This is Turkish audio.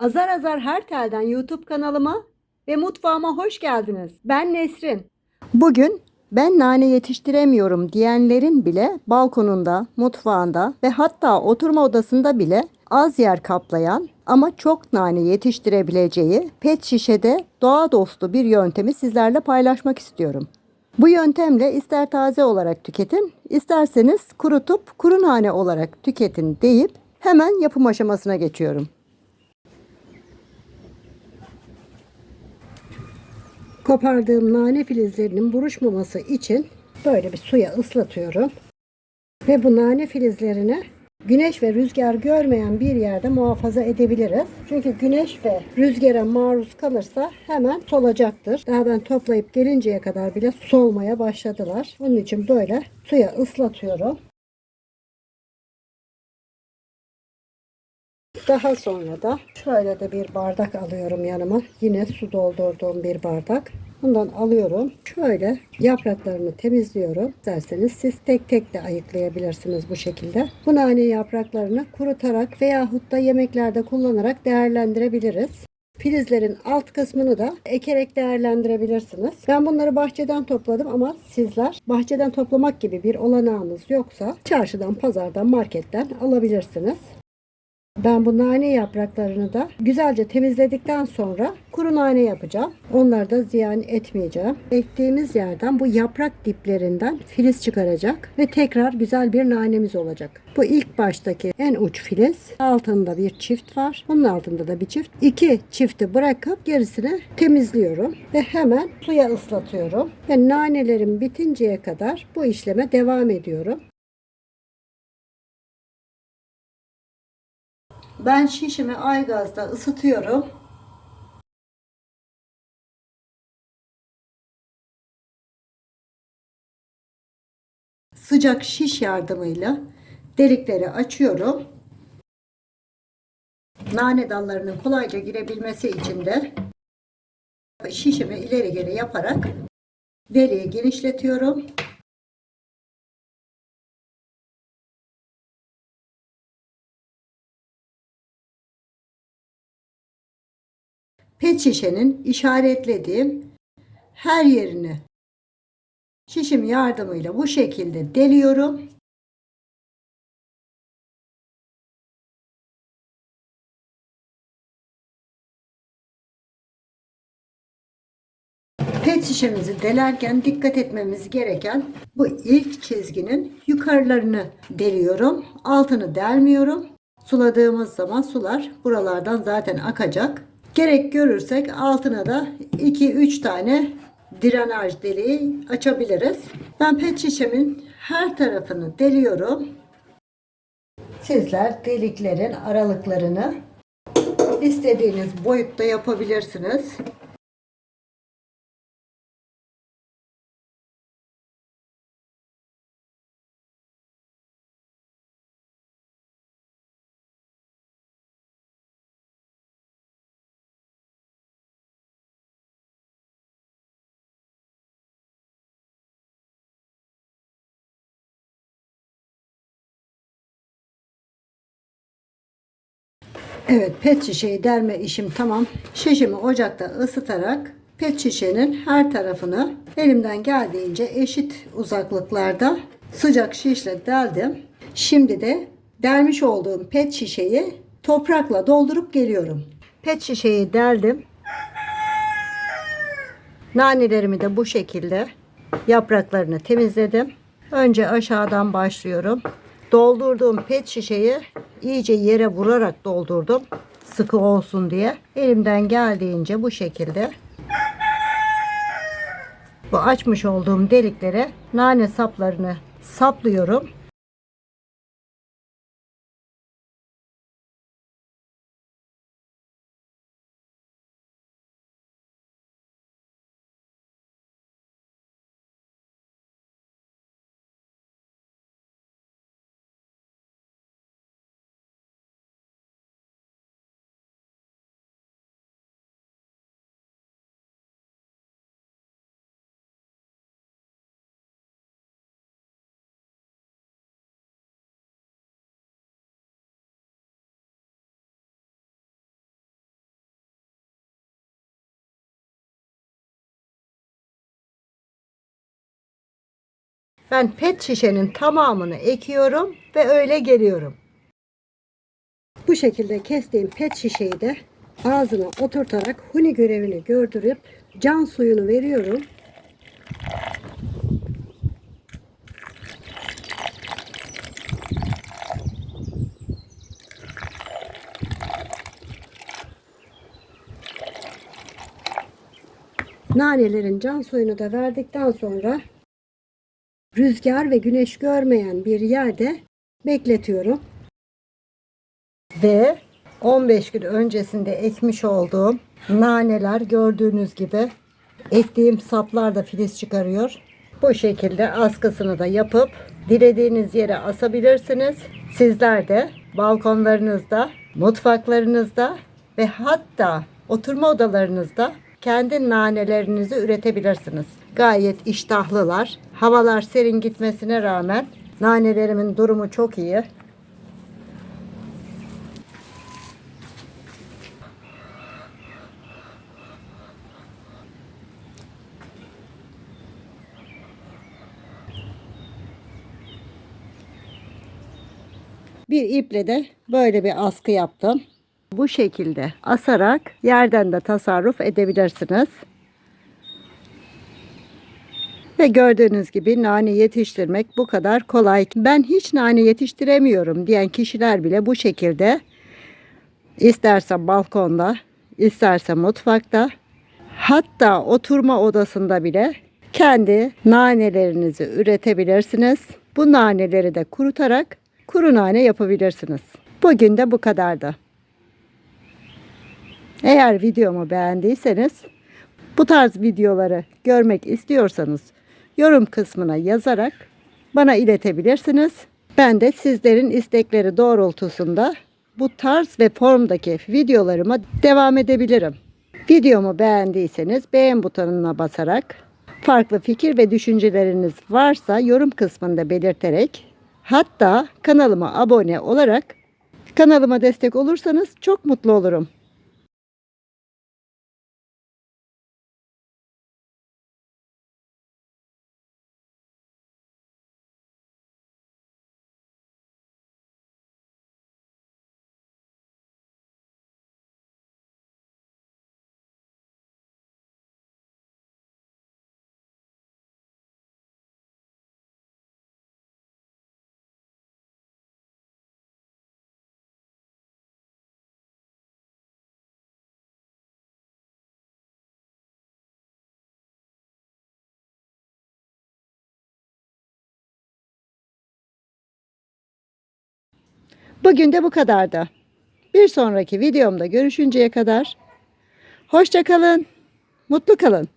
Azar Azar Her Tel'den YouTube kanalıma ve mutfağıma hoş geldiniz. Ben Nesrin. Bugün ben nane yetiştiremiyorum diyenlerin bile balkonunda, mutfağında ve hatta oturma odasında bile az yer kaplayan ama çok nane yetiştirebileceği pet şişede doğa dostu bir yöntemi sizlerle paylaşmak istiyorum. Bu yöntemle ister taze olarak tüketin, isterseniz kurutup kuru nane olarak tüketin deyip hemen yapım aşamasına geçiyorum. Kopardığım nane filizlerinin buruşmaması için böyle bir suya ıslatıyorum. Ve bu nane filizlerini güneş ve rüzgar görmeyen bir yerde muhafaza edebiliriz. Çünkü güneş ve rüzgara maruz kalırsa hemen solacaktır. Daha ben toplayıp gelinceye kadar bile solmaya başladılar. Onun için böyle suya ıslatıyorum. Daha sonra da şöyle de bir bardak alıyorum yanıma. Yine su doldurduğum bir bardak. Bundan alıyorum. Şöyle yapraklarını temizliyorum. İsterseniz siz tek tek de ayıklayabilirsiniz bu şekilde. Bu nane yapraklarını kurutarak veyahut da yemeklerde kullanarak değerlendirebiliriz. Filizlerin alt kısmını da ekerek değerlendirebilirsiniz. Ben bunları bahçeden topladım ama sizler bahçeden toplamak gibi bir olanağınız yoksa çarşıdan, pazardan, marketten alabilirsiniz. Ben bu nane yapraklarını da güzelce temizledikten sonra kuru nane yapacağım. Onları da ziyan etmeyeceğim. Ektiğimiz yerden bu yaprak diplerinden filiz çıkaracak ve tekrar güzel bir nanemiz olacak. Bu ilk baştaki en uç filiz. Altında bir çift var. Bunun altında da bir çift. İki çifti bırakıp gerisini temizliyorum ve hemen suya ıslatıyorum. Ve nanelerim bitinceye kadar bu işleme devam ediyorum. Ben şişimi aygazda ısıtıyorum. Sıcak şiş yardımıyla delikleri açıyorum. Nane dallarının kolayca girebilmesi için de şişimi ileri geri yaparak deliği genişletiyorum. Pet şişenin işaretlediğim her yerini şişim yardımıyla bu şekilde deliyorum. Pet şişemizi delerken dikkat etmemiz gereken bu ilk çizginin yukarılarını deliyorum. Altını delmiyorum. Suladığımız zaman sular buralardan zaten akacak. Gerek görürsek altına da 2-3 tane drenaj deliği açabiliriz. Ben pet şişemin her tarafını deliyorum. Sizler deliklerin aralıklarını istediğiniz boyutta yapabilirsiniz. Evet pet şişeyi delme işim tamam. Şişimi ocakta ısıtarak pet şişenin her tarafını elimden geldiğince eşit uzaklıklarda sıcak şişle deldim. Şimdi de delmiş olduğum pet şişeyi toprakla doldurup geliyorum. Pet şişeyi deldim. Nanelerimi de bu şekilde yapraklarını temizledim. Önce aşağıdan başlıyorum. Doldurduğum pet şişeyi iyice yere vurarak doldurdum. Sıkı olsun diye. Elimden geldiğince bu şekilde bu açmış olduğum deliklere nane saplarını saplıyorum. Ben pet şişenin tamamını ekiyorum ve öyle geliyorum. Bu şekilde kestiğim pet şişeyi de ağzına oturtarak huni görevini gördürüp can suyunu veriyorum. Nanelerin can suyunu da verdikten sonra rüzgar ve güneş görmeyen bir yerde bekletiyorum. Ve 15 gün öncesinde ekmiş olduğum naneler gördüğünüz gibi ektiğim saplar da filiz çıkarıyor. Bu şekilde askısını da yapıp dilediğiniz yere asabilirsiniz. Sizler de balkonlarınızda, mutfaklarınızda ve hatta oturma odalarınızda kendi nanelerinizi üretebilirsiniz. Gayet iştahlılar. Havalar serin gitmesine rağmen nanelerimin durumu çok iyi. Bir iple de böyle bir askı yaptım. Bu şekilde asarak yerden de tasarruf edebilirsiniz. Ve gördüğünüz gibi nane yetiştirmek bu kadar kolay. Ben hiç nane yetiştiremiyorum diyen kişiler bile bu şekilde isterse balkonda, isterse mutfakta, hatta oturma odasında bile kendi nanelerinizi üretebilirsiniz. Bu naneleri de kurutarak kuru nane yapabilirsiniz. Bugün de bu kadardı. Eğer videomu beğendiyseniz bu tarz videoları görmek istiyorsanız yorum kısmına yazarak bana iletebilirsiniz. Ben de sizlerin istekleri doğrultusunda bu tarz ve formdaki videolarıma devam edebilirim. Videomu beğendiyseniz beğen butonuna basarak farklı fikir ve düşünceleriniz varsa yorum kısmında belirterek hatta kanalıma abone olarak kanalıma destek olursanız çok mutlu olurum. Bugün de bu kadardı. Bir sonraki videomda görüşünceye kadar hoşça kalın, mutlu kalın.